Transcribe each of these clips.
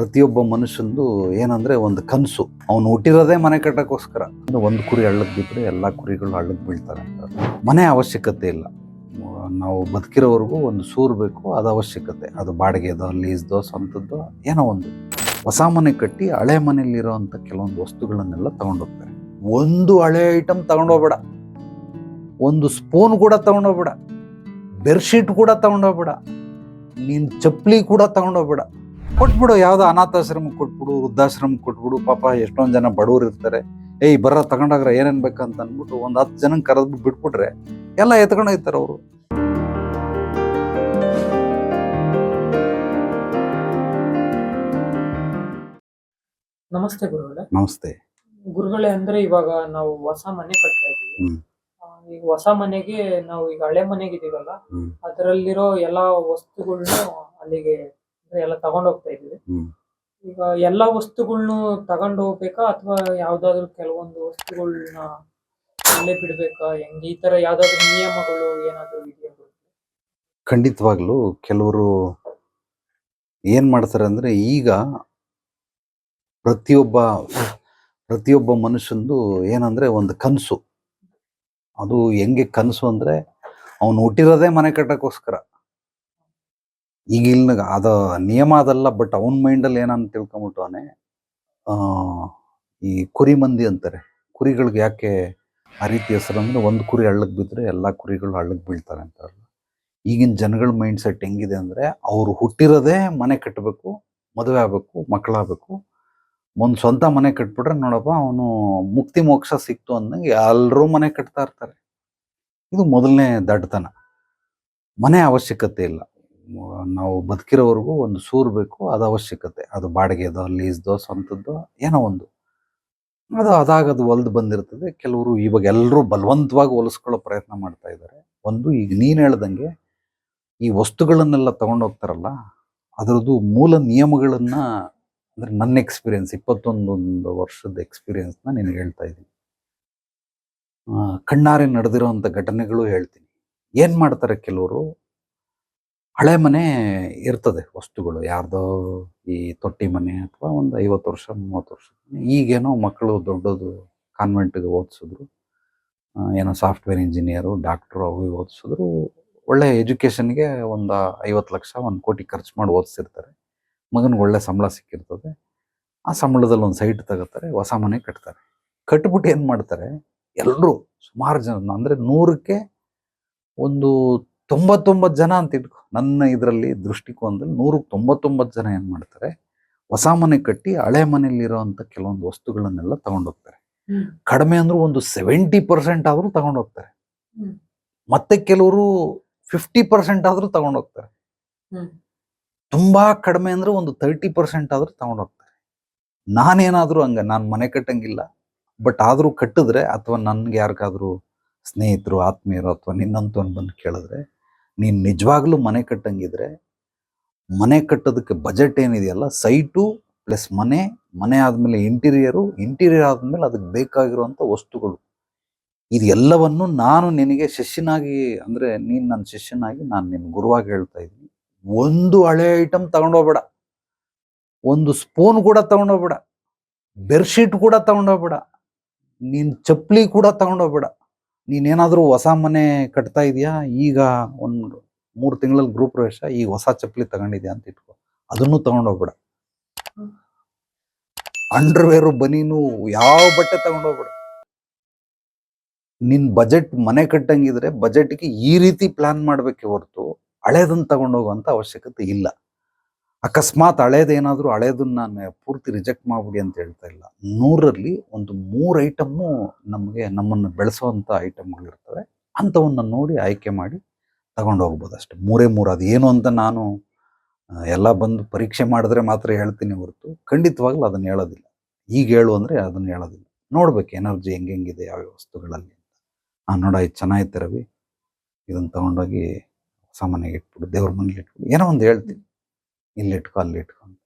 ಪ್ರತಿಯೊಬ್ಬ ಮನುಷ್ಯಂದು ಏನಂದ್ರೆ ಒಂದು ಕನಸು. ಅವನು ಹುಟ್ಟಿರೋದೇ ಮನೆ ಕಟ್ಟಕ್ಕೋಸ್ಕರ. ಅಂದ್ರೆ ಒಂದು ಕುರಿ ಹಳ್ಳಕ್ಕೆ ಬಿದ್ದರೆ ಎಲ್ಲ ಕುರಿಗಳು ಹಳ್ಳಕ್ಕೆ ಬೀಳ್ತಾರೆ ಅಂತ. ಮನೆ ಅವಶ್ಯಕತೆ ಇಲ್ಲ. ನಾವು ಬದುಕಿರೋವರೆಗೂ ಒಂದು ಸೂರು ಬೇಕು, ಅದು ಅವಶ್ಯಕತೆ. ಅದು ಬಾಡಿಗೆದೋ, ಲೀಸ್ದೋ, ಸ್ವಂತದ್ದೋ, ಏನೋ ಒಂದು. ಹೊಸ ಮನೆ ಕಟ್ಟಿ ಹಳೆ ಮನೆಯಲ್ಲಿರೋವಂಥ ಕೆಲವೊಂದು ವಸ್ತುಗಳನ್ನೆಲ್ಲ ತಗೊಂಡೋಗ್ತಾರೆ. ಒಂದು ಹಳೆ ಐಟಮ್ ತಗೊಂಡೋಗ್ಬೇಡ. ಒಂದು ಸ್ಪೂನ್ ಕೂಡ ತಗೊಂಡೋಗ್ಬೇಡ. ಬೆಡ್ಶೀಟ್ ಕೂಡ ತಗೊಂಡೋಗ್ಬೇಡ. ನೀನು ಚಪ್ಪಲಿ ಕೂಡ ತಗೊಂಡೋಗ್ಬೇಡ. ಕೊಟ್ಬಿಡು ಯಾವುದೋ ಅನಾಥಾಶ್ರಮ ಕೊಟ್ಬಿಡು ವೃದ್ಧಾಶ್ರಮಕ್ಕೆ ಕೊಟ್ಬಿಡು ಪಾಪ ಎಷ್ಟೊಂದು ಜನ ಬಡವರು ಇರ್ತಾರೆ. ಏಯ್ ಬರ ತಗೊಂಡಾಗ್ರೆ ಏನೇನು ಬೇಕಂತ ಅಂದ್ಬಿಟ್ಟು ಒಂದು ಹತ್ತು ಜನಕ್ಕೆ ಕರೆದ್ಬಿಟ್ಟು ಬಿಟ್ಬಿಟ್ರೆ ಎಲ್ಲ ಎತ್ಕೊಂಡು ಹೋಗ್ತಾರೆ ಅವರು. ನಮಸ್ತೆ ಗುರುಗಳೇ. ನಮಸ್ತೆ. ಗುರುಗಳೇ ಅಂದ್ರೆ ಇವಾಗ ನಾವು ಹೊಸ ಮನೆ ಕಟ್ತಾ ಇದೀವಿ ಈಗ ಹೊಸ ಮನೆಗೆ ನಾವು ಈಗ ಹಳೆ ಮನೆಗೆ ಇದೀವಲ್ಲ ಅದರಲ್ಲಿರೋ ಎಲ್ಲಾ ವಸ್ತುಗಳನ್ನ ಅಲ್ಲಿಗೆ ಎಲ್ಲ ತಗೊಂಡ್ ಹೋಗ್ತಾ ಇದೀವಿ ಈಗ ಎಲ್ಲಾ ವಸ್ತುಗಳ್ನು ತಗೊಂಡು ಹೋಗ್ಬೇಕಾ ಅಥವಾ ಯಾವ್ದಾದ್ರು ಕೆಲವೊಂದು ವಸ್ತುಗಳನ್ನ ಅಲ್ಲೇ ಬಿಡ್ಬೇಕಾ? ಹೆಂಗ್ ಈ ತರ ಯಾವ್ದಾದ್ರು ನಿಯಮಗಳು ಏನಾದ್ರು ಇದೆಯಾ? ಖಂಡಿತವಾಗ್ಲೂ ಕೆಲವರು ಏನ್ ಮಾಡ್ತಾರೆ ಅಂದ್ರೆ ಈಗ ಪ್ರತಿಯೊಬ್ಬ ಪ್ರತಿಯೊಬ್ಬ ಮನುಷ್ಯಂದು ಏನಂದ್ರೆ ಒಂದು ಕನಸು. ಅದು ಹೆಂಗೆ ಕನಸು ಅಂದ್ರೆ ಅವನು ಹುಟ್ಟಿರೋದೇ ಮನೆ ಕಟ್ಟಕ್ಕೋಸ್ಕರ. ಈಗ ಇಲ್ಲ ಅದು ನಿಯಮ ಅದಲ್ಲ ಬಟ್ ಅವನ ಮೈಂಡಲ್ಲಿ ಏನಂತ ತಿಳ್ಕೊಂಬಿಟ್ಟವನೆ ಈ ಕುರಿ ಮಂದಿ ಅಂತಾರೆ. ಕುರಿಗಳಿಗೆ ಯಾಕೆ ಆ ರೀತಿ ಹೆಸರು ಅಂದರೆ, ಒಂದು ಕುರಿ ಹಳ್ಳಕ್ಕೆ ಬಿದ್ದರೆ ಎಲ್ಲ ಕುರಿಗಳು ಹಳ್ಳಕ್ಕೆ ಬೀಳ್ತಾರೆ ಅಂತಾರಲ್ಲ ಈಗಿನ ಜನಗಳ ಮೈಂಡ್ ಸೆಟ್ ಹೆಂಗಿದೆ ಅಂದರೆ, ಅವರು ಹುಟ್ಟಿರೋದೇ ಮನೆ ಕಟ್ಟಬೇಕು ಮದುವೆ ಆಗಬೇಕು ಮಕ್ಕಳಾಗಬೇಕು ಒಂದು ಸ್ವಂತ ಮನೆ ಕಟ್ಬಿಟ್ರೆ ನೋಡಪ್ಪ, ಅವನು ಮುಕ್ತಿ ಮೋಕ್ಷ ಸಿಕ್ತು ಅಂದಂಗೆ ಎಲ್ಲರೂ ಮನೆ ಕಟ್ತಾ ಇರ್ತಾರೆ. ಇದು ಮೊದಲನೇ ದಡ್ಡತನ. ಮನೆ ಅವಶ್ಯಕತೆ ಇಲ್ಲ. ನಾವು ಬದುಕಿರೋವರೆಗೂ ಒಂದು ಸೂರು ಬೇಕು, ಅದು ಅವಶ್ಯಕತೆ. ಅದು ಬಾಡಿಗೆದೋ, ಲೀಸ್ದೋ, ಸ್ವಂತದ್ದೋ, ಏನೋ ಒಂದು. ಅದು ಅದಾಗ ಅದು ಒಲ್ದು ಬಂದಿರ್ತದೆ. ಕೆಲವರು ಇವಾಗ ಎಲ್ಲರೂ ಬಲವಂತವಾಗಿ ಹೊಲಿಸ್ಕೊಳ್ಳೋ ಪ್ರಯತ್ನ ಮಾಡ್ತಾ ಇದ್ದಾರೆ. ಒಂದು, ಈಗ ನೀನು ಹೇಳ್ದಂಗೆ ಈ ವಸ್ತುಗಳನ್ನೆಲ್ಲ ತಗೊಂಡೋಗ್ತಾರಲ್ಲ ಅದರದ್ದು ಮೂಲ ನಿಯಮಗಳನ್ನ, ಅಂದ್ರೆ ನನ್ನ ಎಕ್ಸ್ಪೀರಿಯನ್ಸ್, ಇಪ್ಪತ್ತೊಂದೊಂದು ವರ್ಷದ ಎಕ್ಸ್ಪೀರಿಯನ್ಸ್ನ ನಿನಗೆ ಹೇಳ್ತಾ ಇದ್ದೀನಿ. ಕಣ್ಣಾರೆ ನಡೆದಿರೋಂಥ ಘಟನೆಗಳು ಹೇಳ್ತೀನಿ. ಏನು ಮಾಡ್ತಾರೆ ಕೆಲವರು? ಹಳೆ ಮನೆ ಇರ್ತದೆ ವಸ್ತುಗಳು, ಯಾರ್ದೋ ಈ ತೊಟ್ಟಿ ಮನೆ ಅಥವಾ ಒಂದು ಐವತ್ತು ವರ್ಷ, ಮೂವತ್ತು ವರ್ಷ. ಈಗೇನೋ ಮಕ್ಕಳು ದೊಡ್ಡದು ಕಾನ್ವೆಂಟ್ಗೆ ಓದಿಸಿದ್ರು. ಏನೋ ಸಾಫ್ಟ್ವೇರ್ ಇಂಜಿನಿಯರು ಡಾಕ್ಟ್ರು ಅವು ಓದಿಸಿದ್ರು. ಒಳ್ಳೆ ಎಜುಕೇಷನ್ಗೆ ಒಂದು ಐವತ್ತು ಲಕ್ಷ, ಒಂದು ಕೋಟಿ ಖರ್ಚು ಮಾಡಿ ಓದಿಸಿರ್ತಾರೆ. ಮಗನಿಗೆ ಒಳ್ಳೆ ಸಂಬಳ ಸಿಕ್ಕಿರ್ತದೆ. ಆ ಸಂಬಳದಲ್ಲಿ ಒಂದು ಸೈಟ್ ತಗೋತಾರೆ, ಹೊಸ ಮನೆ ಕಟ್ತಾರೆ. ಕಟ್ಬಿಟ್ಟು ಏನು ಮಾಡ್ತಾರೆ? ಎಲ್ಲರೂ ಸುಮಾರು ಜನ, ಅಂದರೆ ನೂರಕ್ಕೆ ಒಂದು ತೊಂಬತ್ತೊಂಬತ್ತು ಜನ ಅಂತ ಇಟ್ಕೊ ನನ್ನ ಇದರಲ್ಲಿ ದೃಷ್ಟಿಕೋನದಲ್ಲಿ ನೂರಕ್ಕೆ ತೊಂಬತ್ತೊಂಬತ್ತು ಜನ ಏನು ಮಾಡ್ತಾರೆ ಹೊಸ ಮನೆ ಕಟ್ಟಿ ಹಳೆ ಮನೆಯಲ್ಲಿರೋವಂಥ ಕೆಲವೊಂದು ವಸ್ತುಗಳನ್ನೆಲ್ಲ ತಗೊಂಡೋಗ್ತಾರೆ. ಕಡಿಮೆ ಅಂದ್ರೆ ಒಂದು ಸೆವೆಂಟಿ ಪರ್ಸೆಂಟ್ ಆದರೂ ತಗೊಂಡೋಗ್ತಾರೆ. ಮತ್ತೆ ಕೆಲವರು ಫಿಫ್ಟಿ ಪರ್ಸೆಂಟ್ ಆದರೂ ತಗೊಂಡೋಗ್ತಾರೆ. ತುಂಬಾ ಕಡಿಮೆ ಅಂದ್ರೆ ಒಂದು ತರ್ಟಿ ಪರ್ಸೆಂಟ್ ಆದ್ರೂ ತಗೊಂಡೋಗ್ತಾರೆ ನಾನೇನಾದ್ರೂ ಹಂಗ ನಾನು ಮನೆ ಕಟ್ಟಂಗಿಲ್ಲ ಬಟ್ ಆದ್ರೂ ಕಟ್ಟಿದ್ರೆ ಅಥವಾ ನನ್ಗೆ ಯಾರಿಗಾದ್ರೂ ಸ್ನೇಹಿತರು ಆತ್ಮೀಯರು ಅಥವಾ ನಿನ್ನಂತವನ್ ಬಂದು ಕೇಳಿದ್ರೆ ನೀನ್ ನಿಜವಾಗ್ಲೂ ಮನೆ ಕಟ್ಟಂಗಿದ್ರೆ, ಮನೆ ಕಟ್ಟೋದಕ್ಕೆ ಬಜೆಟ್ ಏನಿದೆಯಲ್ಲ ಸೈಟು ಪ್ಲಸ್ ಮನೆ ಮನೆ ಆದಮೇಲೆ ಇಂಟೀರಿಯರು ಇಂಟೀರಿಯರ್ ಆದಮೇಲೆ ಅದಕ್ಕೆ ಬೇಕಾಗಿರುವಂತ ವಸ್ತುಗಳು. ಇದೆಲ್ಲವನ್ನು ನಾನು ನಿನಗೆ ಶಿಷ್ಯನಾಗಿ, ಅಂದ್ರೆ ನೀನ್ ನನ್ನ ಶಿಷ್ಯನಾಗಿ ನಾನು ನಿನ್ ಗುರುವಾಗಿ ಹೇಳ್ತಾ ಇದ್ದೀನಿ. ಒಂದು ಹಳೆ ಐಟಮ್ ತಗೊಂಡೋಗ್ಬೇಡ. ಒಂದು ಸ್ಪೂನ್ ಕೂಡ ತಗೊಂಡೋಗ್ಬೇಡ. ಬೆಡ್ಶೀಟ್ ಕೂಡ ತಗೊಂಡೋಗ್ಬೇಡ. ನೀನ್ ಚಪ್ಪಲಿ ಕೂಡ ತಗೊಂಡೋಗ್ಬೇಡ. ನೀನೇನಾದ್ರೂ ಹೊಸ ಮನೆ ಕಟ್ತಾ ಇದೀಯಾ? ಈಗ ಒಂದು ಮೂರು ತಿಂಗಳಲ್ಲಿ ಗ್ರೂಪ್ ಪ್ರವೇಶ, ಈಗ ಹೊಸ ಚಪ್ಪಲಿ ತಗೊಂಡಿದ್ಯಾ ಅಂತ ಇಟ್ಕೋ. ಅದನ್ನು ತಗೊಂಡೋಗ್ಬೇಡ. ಅಂಡರ್ವೇರು ಬನೀನು ಯಾವ ಬಟ್ಟೆ ತಗೊಂಡೋಗ್ಬೇಡ. ನಿನ್ ಬಜೆಟ್ ಮನೆ ಕಟ್ಟಂಗಿದ್ರೆ ಬಜೆಟ್ಗೆ ಈ ರೀತಿ ಪ್ಲಾನ್ ಮಾಡ್ಬೇಕೆ ಹೊರತು ಹಳೇದನ್ನ ತಗೊಂಡೋಗುವಂತ ಅವಶ್ಯಕತೆ ಇಲ್ಲ. ಅಕಸ್ಮಾತ್ ಹಳೇದೇನಾದರೂ ಹಳೇದನ್ನ ನಾನು ಪೂರ್ತಿ ರಿಜೆಕ್ಟ್ ಮಾಡ್ಬಿಡಿ ಅಂತ ಹೇಳ್ತಾ ಇಲ್ಲ. ನೂರರಲ್ಲಿ ಒಂದು ಮೂರು ಐಟಮ್ಮು ನಮಗೆ ನಮ್ಮನ್ನು ಬೆಳೆಸುವಂಥ ಐಟಮ್ಗಳಿರ್ತವೆ ಅಂಥವನ್ನ ನೋಡಿ ಆಯ್ಕೆ ಮಾಡಿ ತಗೊಂಡು ಹೋಗ್ಬೋದು ಅಷ್ಟೆ. ಮೂರೇ ಮೂರು ಅದು ಏನು ಅಂತ ನಾನು ಎಲ್ಲ ಬಂದು ಪರೀಕ್ಷೆ ಮಾಡಿದ್ರೆ ಮಾತ್ರ ಹೇಳ್ತೀನಿ ಹೊರತು ಖಂಡಿತವಾಗ್ಲೂ ಅದನ್ನು ಹೇಳೋದಿಲ್ಲ. ಈಗ ಹೇಳು ಅಂದರೆ ಅದನ್ನು ಹೇಳೋದಿಲ್ಲ. ನೋಡ್ಬೇಕು ಎನರ್ಜಿ ಹೆಂಗೆಂಗಿದೆ ಯಾವ ವಸ್ತುಗಳಲ್ಲಿ ಅಂತ. ಆ, ನೋಡ ಇದು ಚೆನ್ನಾಗಿತ್ತು ರವಿ. ಇದನ್ನು ತಗೊಂಡೋಗಿ ಸಾಮಾನ್ಯಾಗಿ ಇಟ್ಬಿಡು, ದೇವ್ರ ಮನೇಲಿ ಇಟ್ಬಿಡು, ಏನೋ ಒಂದು ಹೇಳ್ತೀನಿ. ಇಲ್ಲಿ ಇಟ್ಕೊ ಅಲ್ಲಿ ಇಟ್ಕೊಂಡು ಅಂತ.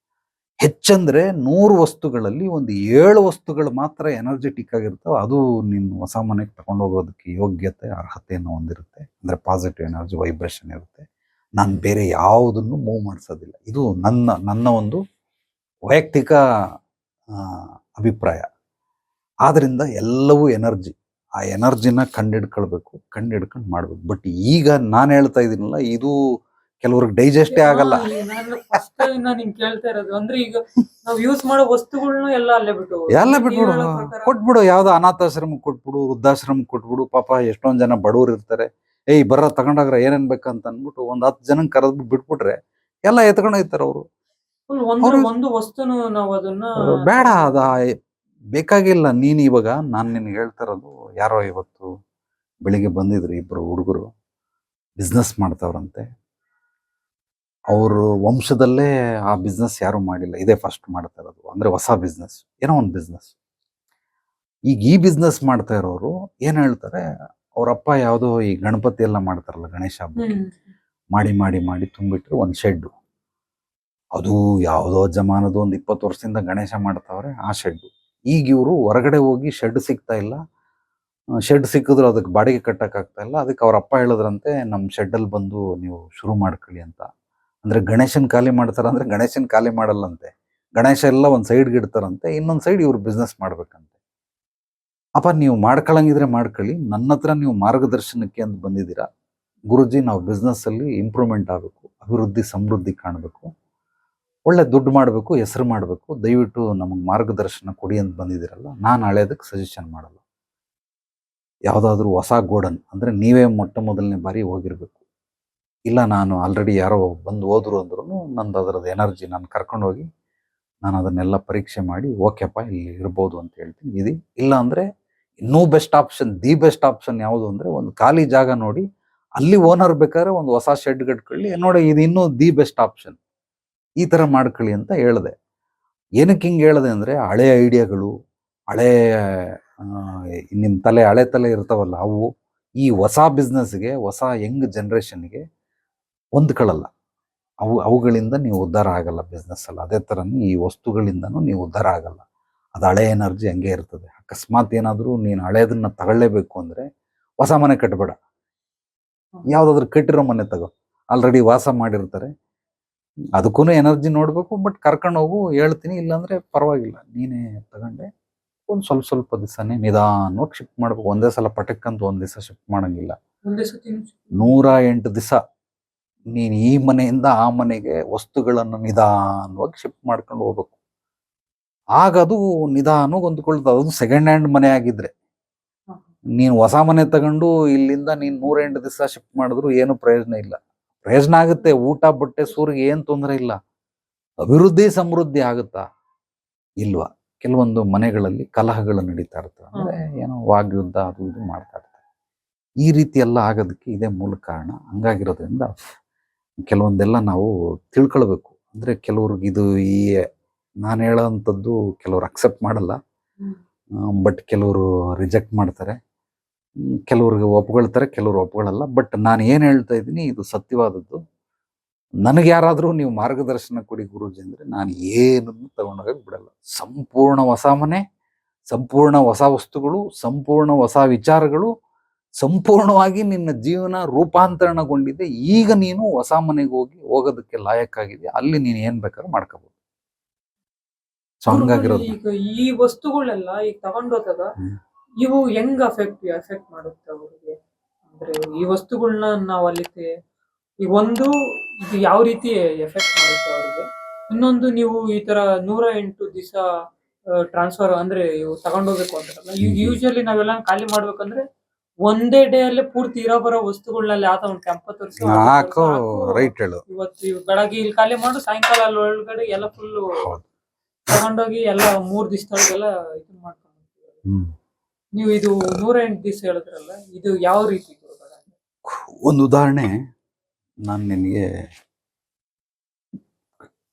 ಹೆಚ್ಚಂದ್ರೆ ನೂರು ವಸ್ತುಗಳಲ್ಲಿ ಒಂದು ಏಳು ವಸ್ತುಗಳು ಮಾತ್ರ ಎನರ್ಜೆಟಿಕ್ ಆಗಿರ್ತಾವೆ. ಅದು ನಿನ್ನ ಹೊಸ ಮನೆಗೆ ತಗೊಂಡೋಗೋದಕ್ಕೆ ಯೋಗ್ಯತೆ, ಅರ್ಹತೆಯನ್ನು ಹೊಂದಿರುತ್ತೆ. ಅಂದ್ರೆ ಪಾಸಿಟಿವ್ ಎನರ್ಜಿ ವೈಬ್ರೇಷನ್ ಇರುತ್ತೆ. ನಾನು ಬೇರೆ ಯಾವುದನ್ನು ಮೂವ್ ಮಾಡಿಸೋದಿಲ್ಲ. ಇದು ನನ್ನ ನನ್ನ ಒಂದು ವೈಯಕ್ತಿಕ ಅಭಿಪ್ರಾಯ. ಆದ್ದರಿಂದ ಎಲ್ಲವೂ ಎನರ್ಜಿ. ಆ ಎನರ್ಜಿನ ಕಂಡಿಡ್ಕೊಳ್ಬೇಕು, ಕಂಡಿಡ್ಕೊಂಡು ಮಾಡ್ಬೇಕು. ಬಟ್ ಈಗ ನಾನು ಹೇಳ್ತಾ ಇದ್ದೀನಲ್ಲ, ಇದು ಕೆಲವ್ರಿಗೆ ಡೈಜೆಸ್ಟೇ ಆಗಲ್ಲ. ಕೇಳ್ತಾ ಇರೋದು. ಅಂದ್ರೆ ಈಗ ನಾವ್ ಯೂಸ್ ಮಾಡೋ ವಸ್ತುಗಳನ್ನ ಎಲ್ಲ ಅಲ್ಲೇ ಬಿಟ್ಟು ಎಲ್ಲ ಬಿಟ್ಬಿಡು. ಕೊಟ್ಬಿಡು ಯಾವ್ದು ಅನಾಥಾಶ್ರಮ ಕೊಟ್ಬಿಡು ವೃದ್ಧಾಶ್ರಮ ಕೊಟ್ಬಿಡು ಪಾಪ ಎಷ್ಟೊಂದ್ ಜನ ಬಡವರು ಇರ್ತಾರೆ. ಏಯ್ ಬರ್ರ ತಗೊಂಡಾಗ್ರ ಏನೇನ್ ಬೇಕಂತ ಅನ್ಬಿಟ್ಟು ಒಂದ್ ಹತ್ತು ಜನ ಕರೆದ್ಬಿಟ್ಟು ಬಿಟ್ಬಿಟ್ರೆ ಎಲ್ಲ ಎತ್ಕೊಂಡು ಹೋಗ್ತಾರೆ ಅವರು. ಒಂದು ಅವ್ರು- ಒಂದು ವಸ್ತುನು ನಾವ್ ಅದನ್ನ ಬೇಡ ಅದ ಬೇಕಾಗಿಲ್ಲ. ನೀನ್ ಇವಾಗ ನಾನ್ ನಿನ್ಗೆ ಹೇಳ್ತಾ ಇರೋದು ಯಾರೋ ಇವತ್ತು ಬೆಳಿಗ್ಗೆ ಬಂದಿದ್ರು ಇಬ್ರು ಹುಡುಗರು ಬಿಸ್ನೆಸ್ ಮಾಡ್ತಾವ್ರಂತೆ. ಅವ್ರ ವಂಶದಲ್ಲೇ ಆ ಬಿಸ್ನೆಸ್ ಯಾರು ಮಾಡಿಲ್ಲ. ಇದೇ ಫಸ್ಟ್ ಮಾಡ್ತಾ ಇರೋದು. ಅಂದ್ರೆ ಹೊಸ ಬಿಸ್ನೆಸ್ ಏನೋ ಒಂದು ಬಿಸ್ನೆಸ್ ಈಗ ಈ ಬಿಸ್ನೆಸ್ ಮಾಡ್ತಾ ಇರೋರು ಏನ್ ಹೇಳ್ತಾರೆ? ಅವ್ರಪ್ಪ ಯಾವುದೋ ಈ ಗಣಪತಿ ಎಲ್ಲ ಮಾಡ್ತಾರಲ್ಲ ಗಣೇಶ ಹಬ್ಬ ಮಾಡಿ ಮಾಡಿ ಮಾಡಿ ತುಂಬಿಟ್ರು ಒಂದು ಶೆಡ್ಡು ಅದು ಯಾವುದೋ ಜಮಾನದ ಒಂದು ಇಪ್ಪತ್ತು ವರ್ಷದಿಂದ ಗಣೇಶ ಮಾಡ್ತಾವ್ರೆ ಆ ಶೆಡ್ಡು ಈಗ ಇವರು ಹೊರಗಡೆ ಹೋಗಿ ಶೆಡ್ ಸಿಗ್ತಾ ಇಲ್ಲ. ಶೆಡ್ ಸಿಕ್ಕಿದ್ರು ಅದಕ್ಕೆ ಬಾಡಿಗೆ ಕಟ್ಟಕ್ ಆಗ್ತಾ ಇಲ್ಲ. ಅದಕ್ಕೆ ಅವ್ರ ಅಪ್ಪ ಹೇಳಿದ್ರಂತೆ ನಮ್ಮ ಶೆಡ್ಡಲ್ಲಿ ಬಂದು ನೀವು ಶುರು ಮಾಡ್ಕೊಳ್ಳಿ ಅಂತ. ಅಂದ್ರೆ ಗಣೇಶನ್ ಖಾಲಿ ಮಾಡ್ತಾರ ಅಂದ್ರೆ ಗಣೇಶನ್ ಖಾಲಿ ಮಾಡಲ್ಲಂತೆ. ಗಣೇಶ ಎಲ್ಲ ಒಂದು ಸೈಡ್ಗೆ ಇಡ್ತಾರಂತೆ, ಇನ್ನೊಂದು ಸೈಡ್ ಇವ್ರು ಬಿಸ್ನೆಸ್ ಮಾಡ್ಬೇಕಂತೆ. ಅಪ್ಪ, ನೀವು ಮಾಡ್ಕೊಳ್ಳಂಗಿದ್ರೆ ಮಾಡ್ಕೊಳ್ಳಿ ನನ್ನ ಹತ್ರ ನೀವು ಮಾರ್ಗದರ್ಶನಕ್ಕೆ ಅಂತ ಬಂದಿದ್ದೀರಾ, ಗುರುಜಿ ನಾವು ಬಿಸ್ನೆಸ್ಸಲ್ಲಿ ಇಂಪ್ರೂವ್ಮೆಂಟ್ ಆಗಬೇಕು, ಅಭಿವೃದ್ಧಿ ಸಮೃದ್ಧಿ ಕಾಣಬೇಕು, ಒಳ್ಳೆ ದುಡ್ಡು ಮಾಡಬೇಕು, ಹೆಸರು ಮಾಡಬೇಕು, ದಯವಿಟ್ಟು ನಮಗೆ ಮಾರ್ಗದರ್ಶನ ಕೊಡಿ ಅಂತ ಬಂದಿದ್ದೀರಲ್ಲ, ನಾನು ಹಳೆಯದಕ್ಕೆ ಸಜೆಷನ್ ಮಾಡಲ್ಲ. ಯಾವುದಾದ್ರೂ ಹೊಸ ಗೋಡನ್ ಅಂದರೆ ನೀವೇ ಮೊಟ್ಟ ಮೊದಲನೇ ಬಾರಿ ಹೋಗಿರ್ಬೇಕು. ಇಲ್ಲ, ನಾನು ಆಲ್ರೆಡಿ ಯಾರೋ ಬಂದು ಹೋದ್ರು ಅಂದ್ರೂ ನಂದು ಅದರದ್ದು ಎನರ್ಜಿ ನಾನು ಕರ್ಕೊಂಡು ಹೋಗಿ ನಾನು ಅದನ್ನೆಲ್ಲ ಪರೀಕ್ಷೆ ಮಾಡಿ ಓಕೆಪ್ಪ, ಇಲ್ಲಿ ಇರ್ಬೋದು ಅಂತ ಹೇಳ್ತೀನಿ. ಇದು ಇಲ್ಲ ಅಂದರೆ ಇನ್ನೂ best option the best option ಯಾವುದು ಅಂದರೆ ಒಂದು ಖಾಲಿ ಜಾಗ ನೋಡಿ, ಅಲ್ಲಿ ಓನರ್ ಬೇಕಾದ್ರೆ ಒಂದು ಹೊಸ ಶೆಡ್ ಕಟ್ಕೊಳ್ಳಿ ನೋಡಿ ಇದು ಇನ್ನೂ ದಿ ಬೆಸ್ಟ್ ಆಪ್ಷನ್ ಈ ಥರ ಮಾಡ್ಕೊಳ್ಳಿ ಅಂತ ಹೇಳಿದೆ. ಏನಕ್ಕೆ ಹಿಂಗೆ ಹೇಳಿದೆ ಅಂದರೆ ಹಳೆ ಐಡಿಯಾಗಳು, ಹಳೆ ನಿಮ್ಮ ತಲೆ ಹಳೆ ತಲೆ ಇರ್ತಾವಲ್ಲ ಅವು, ಈ ಹೊಸ ಬಿಸ್ನೆಸ್ಗೆ ಹೊಸ ಯಂಗ್ ಜನ್ರೇಷನ್ಗೆ ಹೊಂದ್ಕೊಳ್ಳಲ್ಲ ಅವು ಅವುಗಳಿಂದ ನೀವು ಉದ್ಧಾರ ಆಗಲ್ಲ ಬಿಸ್ನೆಸ್ಸಲ್ಲಿ ಅದೇ ಥರ ಈ ವಸ್ತುಗಳಿಂದನೂ ನೀವು ಉದ್ಧಾರ ಆಗಲ್ಲ. ಅದು ಹಳೆ ಎನರ್ಜಿ ಹಂಗೆ ಇರ್ತದೆ. ಅಕಸ್ಮಾತ್ ಏನಾದರೂ ನೀನು ಹಳೆಯದನ್ನು ತಗೊಳ್ಳೇಬೇಕು ಅಂದರೆ ಹೊಸ ಮನೆ ಕಟ್ಟಬೇಡ ಯಾವುದಾದ್ರೂ ಕಟ್ಟಿರೋ ಮನೆ ತಗೋ. ಆಲ್ರೆಡಿ ವಾಸ ಮಾಡಿರ್ತಾರೆ. ಅದಕ್ಕೂ ಎನರ್ಜಿ ನೋಡಬೇಕು ಬಟ್ ಕರ್ಕೊಂಡು ಹೋಗು ಹೇಳ್ತೀನಿ ಇಲ್ಲಾಂದರೆ ಪರವಾಗಿಲ್ಲ. ನೀನೇ ತಗೊಂಡೆ ಒಂದು ಸ್ವಲ್ಪ ಸ್ವಲ್ಪ ದಿವಸನೇ ನಿಧಾನವಾಗಿ ಶಿಫ್ಟ್ ಮಾಡ್ಬೇಕು. ಒಂದೇ ಸಲ ಪಟಕ್ಕಂತ ಒಂದು ದಿವಸ ಶಿಫ್ಟ್ ಮಾಡಂಗಿಲ್ಲ. ನೂರ ಎಂಟು ದಿವಸ ನೀನು ಈ ಮನೆಯಿಂದ ಆ ಮನೆಗೆ ವಸ್ತುಗಳನ್ನು ನಿಧಾನವಾಗಿ ಶಿಫ್ಟ್ ಮಾಡ್ಕೊಂಡು ಹೋಗ್ಬೇಕು. ಆಗ ಅದು ನಿಧಾನವಾಗಿ ಹೊಂದ್ಕೊಳ್ತದೆ. ಅದು ಸೆಕೆಂಡ್ ಹ್ಯಾಂಡ್ ಮನೆ ಆಗಿದ್ರೆ. ನೀನು ಹೊಸ ಮನೆ ತಗೊಂಡು ಇಲ್ಲಿಂದ ನೀನು ನೂರೆಂಟು ದಿವಸ ಶಿಫ್ಟ್ ಮಾಡಿದ್ರು ಏನು ಪ್ರಯೋಜನ ಇಲ್ಲ. ಪ್ರಯೋಜನ ಆಗುತ್ತೆ. ಊಟ ಬಟ್ಟೆ ಸೂರಿಗೆ ಏನು ತೊಂದರೆ ಇಲ್ಲ. ಅಭಿವೃದ್ಧಿ ಸಮೃದ್ಧಿ ಆಗುತ್ತಾ? ಇಲ್ವಾ? ಕೆಲವೊಂದು ಮನೆಗಳಲ್ಲಿ ಕಲಹಗಳು ನಡೀತಾ ಇರ್ತವೆ. ಅಂದ್ರೆ ಏನೋ ವಾಗ್ಯುದ್ಧ ಅದು ಇದು ಮಾಡ್ತಾ ಇರ್ತವೆ. ಈ ರೀತಿ ಎಲ್ಲ ಆಗೋದಕ್ಕೆ ಇದೇ ಮೂಲ ಕಾರಣ. ಹಂಗಾಗಿರೋದ್ರಿಂದ ಕೆಲವೊಂದೆಲ್ಲ ನಾವು ತಿಳ್ಕೊಳ್ಬೇಕು. ಅಂದ್ರೆ ಕೆಲವ್ರಿಗೆ ಇದು ಈ ನಾನು ಹೇಳೋವಂಥದ್ದು ಕೆಲವ್ರು ಅಕ್ಸೆಪ್ಟ್ ಮಾಡಲ್ಲ. ಬಟ್ ಕೆಲವರು ರಿಜೆಕ್ಟ್ ಮಾಡ್ತಾರೆ. ಕೆಲವ್ರಿಗೆ ಒಪ್ಕೊಳ್ತಾರೆ ಕೆಲವರು ಒಪ್ಕೊಳ್ಳಲ್ಲ ಬಟ್ ನಾನು ಏನು ಹೇಳ್ತಾ ಇದ್ದೀನಿ ಇದು ಸತ್ಯವಾದದ್ದು. ನನಗೆ ಯಾರಾದರೂ ನೀವು ಮಾರ್ಗದರ್ಶನ ಕೊಡಿ ಗುರೂಜಿ ಅಂದರೆ ನಾನು ಏನನ್ನು ತಗೊಂಡೋಗಕ್ಕೆ ಬಿಡಲ್ಲ. ಸಂಪೂರ್ಣ ಹೊಸ ಮನೆ ಸಂಪೂರ್ಣ ಹೊಸ ವಸ್ತುಗಳು ಸಂಪೂರ್ಣ ಹೊಸ ವಿಚಾರಗಳು ಸಂಪೂರ್ಣವಾಗಿ ನಿನ್ನ ಜೀವನ ರೂಪಾಂತರಣಗೊಂಡಿದೆ. ಈಗ ನೀನು ಹೊಸ ಮನೆಗೆ ಹೋಗಿ ಹೋಗೋದಕ್ಕೆ ಲಾಯಕ್ಕಾಗಿದೆ ಅಲ್ಲಿ ನೀನು ಏನ್ ಬೇಕಾದ್ರೂ ಮಾಡ್ಕೋಬಹುದು ಸೊ ಹಂಗಾಗಿರೋದು. ಈಗ ಈ ವಸ್ತುಗಳೆಲ್ಲ ಈಗ ತಗೊಂಡೋದಾಗ. ಇವು ಹೆಂಗ್ ಅಫೆಕ್ಟ್ ಎಫೆಕ್ಟ್ ಮಾಡುತ್ತೆ ಅವರಿಗೆ? ಅಂದ್ರೆ ಈ ವಸ್ತುಗಳನ್ನ ನಾವು ಅಲ್ಲಿ ಈಗ ಒಂದು ಇದು ಯಾವ ರೀತಿ ಎಫೆಕ್ಟ್ ಮಾಡುತ್ತೆ ಅವರಿಗೆ? ಇನ್ನೊಂದು ನೀವು ಈ ತರ ನೂರ ಎಂಟು ದಿವಸ ಟ್ರಾನ್ಸ್ಫರ್ ಅಂದ್ರೆ ಇವು ತಗೊಂಡೋಗ್ಬೇಕು ಅಂತಾರಲ್ಲ. ಈಗ ಹ್ಮ್. ಯೂಶಲಿ ನಾವೆಲ್ಲ ಖಾಲಿ ಮಾಡ್ಬೇಕಂದ್ರೆ ಒಂದೇ ಡೇ ಅಲ್ಲಿ ಪೂರ್ತಿ ಇರೋ ಬರೋ ವಸ್ತುಗಳನ್ನೆಲ್ಲ ಆತ ಒಂದು ತರಿಸಿ ಹಾಕೋ ರೈಟ್ ಹೇಳು. ಇವತ್ತು ಇವ್ ಬೆಳಗ್ಗೆ ಇಲ್ಲಿ ಖಾಲಿ ಮಾಡು ಸಾಯಂಕಾಲ ಅಲ್ಲಿ ಒಳಗಡೆ ಎಲ್ಲ ಫುಲ್. ತಗೊಂಡೋಗಿ ಎಲ್ಲ ಮೂರ್ ದಿವಸದೊಳಗೆಲ್ಲ ಇದು ಮಾಡ್ಕೊಂಡು ನೀವು ಇದು ನೂರ ಎಂಟು ದಿವಸ ಹೇಳಿದ್ರಲ್ಲ ಇದು ಯಾವ ರೀತಿ ಒಂದು ಉದಾಹರಣೆ ನಾನು ನಿನಗೆ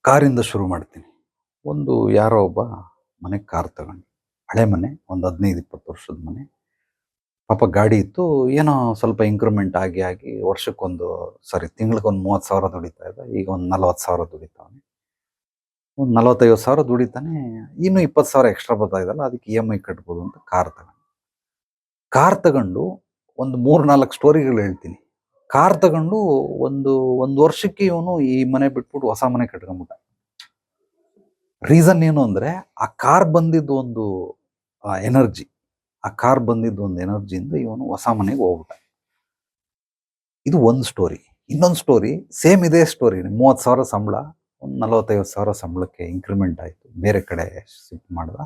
ಕಾರಿಂದ ಶುರು ಮಾಡ್ತೀನಿ. ಒಂದು ಯಾರೋ ಒಬ್ಬ ಮನೆ ಕಾರ್ ತಗೊಂಡು ಹಳೆ ಮನೆ ಒಂದು ಹದಿನೈದು ಇಪ್ಪತ್ತು ವರ್ಷದ ಮನೆ. ಪಾಪ ಗಾಡಿ ಇತ್ತು, ಏನೋ ಸ್ವಲ್ಪ ಇಂಕ್ರೂಮೆಂಟ್ ಆಗಿ ಆಗಿ ವರ್ಷಕ್ಕೊಂದು ಸಾರಿ ತಿಂಗ್ಳಿಗೊಂದು ಮೂವತ್ತು ಸಾವಿರ ದುಡಿತಾ ಇದ್ದ, ಈಗ ಒಂದು ನಲ್ವತ್ತು ಸಾವಿರ ದುಡಿತಾವನೆ. ಒಂದು ನಲವತ್ತೈವತ್ತು ಸಾವಿರ ದುಡಿತಾನೆ, ಇನ್ನೂ ಇಪ್ಪತ್ತು ಸಾವಿರ ಎಕ್ಸ್ಟ್ರಾ ಬರ್ತಾ ಅದಕ್ಕೆ ಇ ಎಂ ಐ ಕಟ್ಬೋದು ಅಂತ ಕಾರ್ ತಗೊಂಡು. ಕಾರ್ ತಗೊಂಡು ಒಂದು ಮೂರು ನಾಲ್ಕು ಸ್ಟೋರಿಗಳು ಹೇಳ್ತೀನಿ. ಕಾರ್ ತಗೊಂಡು ಒಂದು ಒಂದು ವರ್ಷಕ್ಕೆ ಇವನು ಈ ಮನೆ ಬಿಟ್ಬಿಟ್ಟು ಹೊಸ ಮನೆ ಕಟ್ಕೊಂಬಿಟ್ಟ ರೀಸನ್ ಏನು ಅಂದರೆ, ಆ ಕಾರ್ ಬಂದಿದ್ದು ಒಂದು ಎನರ್ಜಿ ಆ ಕಾರ್ ಬಂದಿದ್ದು ಒಂದು ಎನರ್ಜಿಯಿಂದ ಇವನು ಹೊಸ ಮನೆಗೆ ಹೋಗ್ಬಿಟ್ಟ. ಇದು ಒಂದು ಸ್ಟೋರಿ ಇನ್ನೊಂದು ಸ್ಟೋರಿ ಸೇಮ್ ಇದೇ ಸ್ಟೋರಿ ಮೂವತ್ತು ಸಾವಿರ ಸಂಬಳ ಒಂದು ನಲವತ್ತೈವತ್ತು ಸಾವಿರ ಸಂಬಳಕ್ಕೆ ಇನ್ಕ್ರಿಮೆಂಟ್ ಆಯಿತು. ಬೇರೆ ಕಡೆ ಶಿಫ್ಟ್ ಮಾಡ್ದ.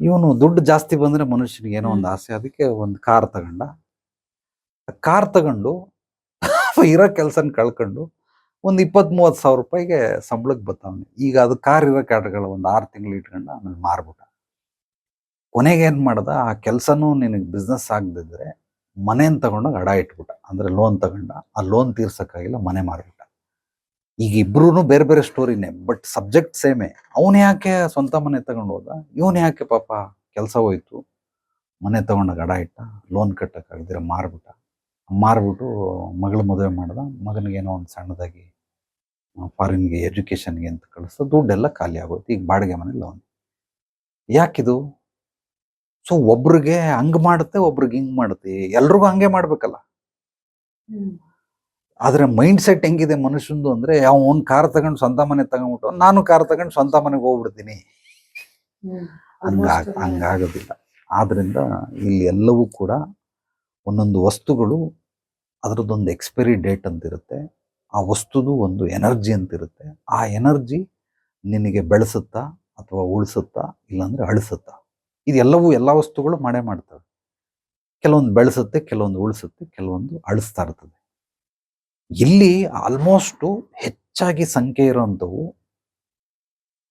ಇವನು ದುಡ್ಡು ಜಾಸ್ತಿ ಬಂದ್ರೆ ಮನುಷ್ಯನಿಗೆ ಏನೋ ಒಂದು ಆಸೆ. ಅದಕ್ಕೆ ಒಂದು ಕಾರ್ ತಗೊಂಡ. ಕಾರ್ ತಗೊಂಡು ಇರೋ ಕೆಲಸನ ಕಳ್ಕೊಂಡು ಒಂದು ಇಪ್ಪತ್ತ್ ಮೂವತ್ತು ಸಾವಿರ ರೂಪಾಯಿಗೆ ಸಂಬಳಕ್ಕೆ ಬರ್ತಾವನೆ ಈಗ ಅದು ಕಾರ್ ಇರೋ ಕಾಟಗಳ ಒಂದು ಆರು ತಿಂಗಳು ಇಟ್ಕೊಂಡು ಆಮೇಲೆ ಮಾರ್ಬಿಟ್ಟ. ಕೊನೆಗೆ ಏನು ಮಾಡ್ದ, ಆ ಕೆಲಸನೂ ನಿನಗೆ ಬಿಸ್ನೆಸ್ ಆಗದಿದ್ರೆ ಮನೆಯನ್ನು ತಗೊಂಡಾಗ ಅಡ ಇಟ್ಬಿಟ್ಟ. ಅಂದರೆ ಲೋನ್ ತಗೊಂಡ. ಆ ಲೋನ್ ತೀರ್ಸೋಕ್ಕಾಗಿಲ್ಲ, ಮನೆ ಮಾರಿಬಿಟ್ಟ. ಈಗ ಇಬ್ರು ಬೇರೆ ಬೇರೆ ಸ್ಟೋರಿನೇ ಬಟ್ ಸಬ್ಜೆಕ್ಟ್ ಸೇಮೇ ಅವನು ಯಾಕೆ ಸ್ವಂತ ಮನೆ ತಗೊಂಡು ಹೋದ? ಇವನು ಯಾಕೆ ಪಾಪ ಕೆಲಸ ಹೋಯ್ತು? ಮನೆ ತಗೊಂಡಾಗ ಅಡ ಇಟ್ಟ ಲೋನ್ ಕಟ್ಟಕ್ಕಾಗದಿರ ಮಾರ್ಬಿಟ್ಟ. ಮಾರ್ಬಿಟ್ಟು ಮಗಳ ಮದುವೆ ಮಾಡ್ದ. ಮಗನಿಗೇನೋ ಒಂದು ಸಣ್ಣದಾಗಿ ಫಾರಿನ್ಗೆ ಎಜುಕೇಷನ್ಗೆ ಅಂತ ಕಳಿಸ್ದ. ದುಡ್ಡೆಲ್ಲ ಖಾಲಿ ಆಗೋಯ್ತು. ಈಗ ಬಾಡಿಗೆ ಮನೆ ಲೋನ್ ಯಾಕಿದು? ಸೊ ಒಬ್ರಿಗೆ ಹಂಗ್ ಮಾಡುತ್ತೆ ಒಬ್ರಿಗೆ ಹಿಂಗ್ ಮಾಡುತ್ತೆ. ಎಲ್ರಿಗೂ ಹಂಗೆ ಮಾಡ್ಬೇಕಲ್ಲ. ಆದ್ರೆ ಮೈಂಡ್ ಸೆಟ್ ಹೆಂಗಿದೆ ಮನುಷ್ಯಂದು ಅಂದ್ರೆ ಅವನ್ ಕಾರ್ ತಗೊಂಡು ಸ್ವಂತ ಮನೆ ತಗೊಂಡ್ಬಿಟ್ಟು ನಾನು ಕಾರ್ ತಗೊಂಡು ಸ್ವಂತ ಮನೆಗೆ ಹೋಗ್ಬಿಡ್ತೀನಿ. ಹಂಗಾಗ ಹಂಗಾಗೋದಿಲ್ಲ. ಆದ್ರಿಂದ ಇಲ್ಲಿ ಎಲ್ಲವೂ ಕೂಡ ಒಂದೊಂದು ವಸ್ತುಗಳು ಅದರದ್ದೊಂದು ಎಕ್ಸ್ಪೈರಿ ಡೇಟ್ ಅಂತ ಇರುತ್ತೆ ಆ ವಸ್ತುದು ಒಂದು ಎನರ್ಜಿ ಅಂತ ಇರುತ್ತೆ ಆ ಎನರ್ಜಿ ನಿನಗೆ ಬೆಳೆಸುತ್ತಾ ಅಥವಾ ಉಳಿಸುತ್ತಾ ಇಲ್ಲಾಂದ್ರೆ ಅಳಿಸುತ್ತಾ? ಇದೆಲ್ಲವೂ ಎಲ್ಲ ವಸ್ತುಗಳು ಮಾಡೇ ಮಾಡ್ತವೆ. ಕೆಲವೊಂದು ಬೆಳೆಸುತ್ತೆ, ಕೆಲವೊಂದು ಉಳಿಸುತ್ತೆ, ಕೆಲವೊಂದು ಅಳಿಸ್ತಾ ಇರ್ತದೆ. ಇಲ್ಲಿ ಆಲ್ಮೋಸ್ಟು ಹೆಚ್ಚಾಗಿ ಸಂಖ್ಯೆ ಇರುವಂಥವು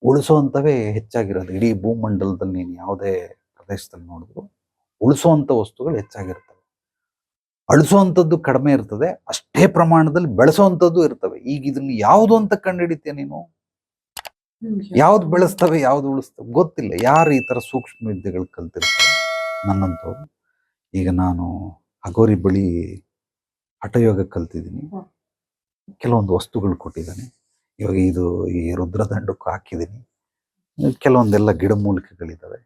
ಉಳಿಸುವಂಥವೇ ಹೆಚ್ಚಾಗಿರೋದು. ಇಡೀ ಭೂಮಂಡಲದಲ್ಲಿ ನೀನು ಯಾವುದೇ ಪ್ರದೇಶದಲ್ಲಿ ನೋಡಿದ್ರು ಉಳಿಸುವಂಥ ವಸ್ತುಗಳು ಹೆಚ್ಚಾಗಿರ್ತವೆ. ಅಳಿಸುವಂಥದ್ದು ಕಡಿಮೆ ಇರ್ತದೆ, ಅಷ್ಟೇ ಪ್ರಮಾಣದಲ್ಲಿ ಬೆಳೆಸುವಂಥದ್ದು ಇರ್ತವೆ. ಈಗ ಇದನ್ನು ಯಾವುದು ಅಂತ ಕಂಡುಹಿಡಿತೀಯ ನೀನು? ಯಾವ್ದು ಬೆಳೆಸ್ತವೆ ಯಾವ್ದು ಉಳಿಸ್ತವೆ ಗೊತ್ತಿಲ್ಲ. ಯಾರು ಈ ತರ ಸೂಕ್ಷ್ಮ ವಿದ್ಯೆಗಳು ಕಲ್ತಿರ್ತಾರೆ? ನನ್ನಂತೂ ಈಗ ನಾನು ಅಗೋರಿ ಬಳಿ ಹಠಯೋಗ ಕಲ್ತಿದ್ದೀನಿ. ಕೆಲವೊಂದು ವಸ್ತುಗಳು ಕೊಟ್ಟಿದ್ದಾನೆ. ಇವಾಗ ಇದು ಈ ರುದ್ರದಂಡಕ್ಕೂ ಹಾಕಿದ್ದೀನಿ. ಕೆಲವೊಂದೆಲ್ಲ ಗಿಡಮೂಲಿಕೆಗಳಿದ್ದಾವೆ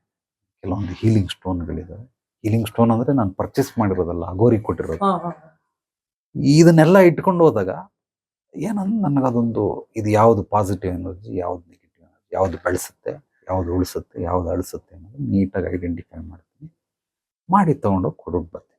ಕೆಲವೊಂದು ಹೀಲಿಂಗ್ ಸ್ಟೋನ್ಗಳಿದ್ದಾವೆ ಹೀಲಿಂಗ್ ಸ್ಟೋನ್ ಅಂದ್ರೆ ನಾನು ಪರ್ಚೇಸ್ ಮಾಡಿರೋದಲ್ಲ ಅಗೋರಿ ಕೊಟ್ಟಿರೋದು. ಇದನ್ನೆಲ್ಲ ಇಟ್ಕೊಂಡು ಹೋದಾಗ ಏನಂದ್ರೆ ನನಗದೊಂದು ಇದು ಯಾವುದು ಪಾಸಿಟಿವ್ ಎನರ್ಜಿ ಯಾವ್ದು ಯಾವ್ದು ಬೆಳೆಸುತ್ತೆ ಯಾವ್ದು ಉಳಿಸುತ್ತೆ ಯಾವ್ದು ಅಳಿಸುತ್ತೆ ಅನ್ನೋದು ನೀಟಾಗಿ ಐಡೆಂಟಿಫೈ ಮಾಡ್ತೀನಿ. ಮಾಡಿ ತೊಗೊಂಡೋಗಿ ಕೊಡ್ಬಿಟ್ಟು ಬರ್ತೀನಿ.